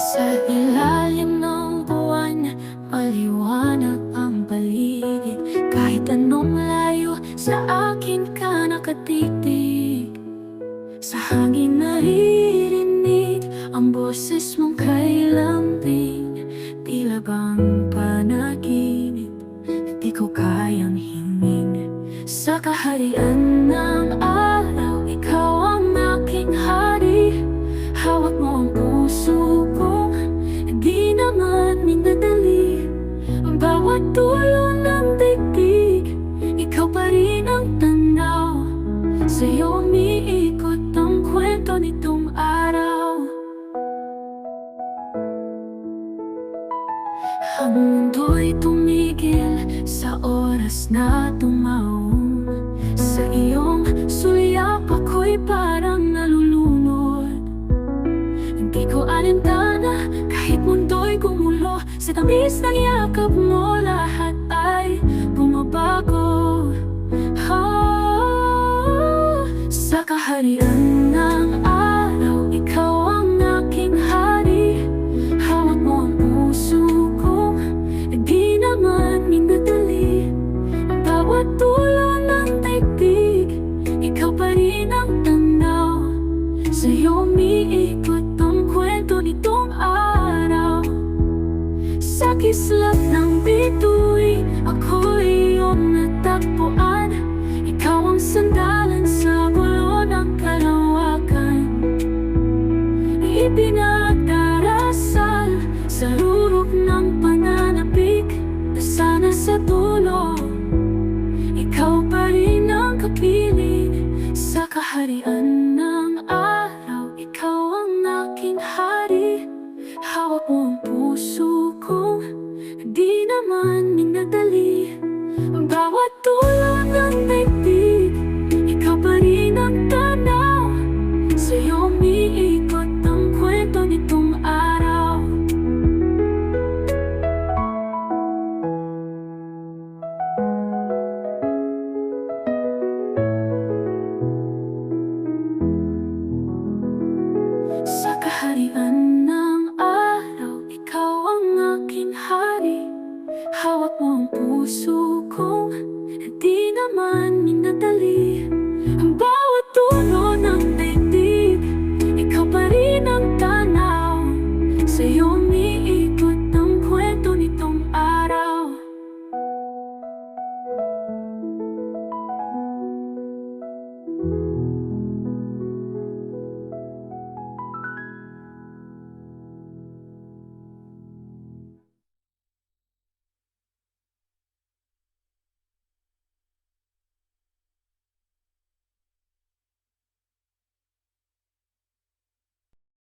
Sa ilalim ng buwan, maliwanag ang paligid. Kahit anong layo, sa akin ka nakatitig. Sa hangin naririnig ang boses mong kay lambing Tila bang panaginip, di ko kayang hingin. Sa kaharian Ang mundo'y tumigil sa oras na tumaon Sa iyong sulyap ako'y parang nalulunod. Hindi ko alintana kahit mundo'y gumulo. Sa tamis ng yakap mo lahat ay bumabago. Ah, Sa kaharian dulo ng daigdig, ikaw pa rin ang tanaw Sa'yo umiikot ang kwento nitong araw. Sa kislap ng bituin, ako'y iyong natagpuan. Ikaw ang sandalan sa bulo ng kalawakan. Ipinagdarasal sa rurok ng pananapik Na sana sa dulo Sa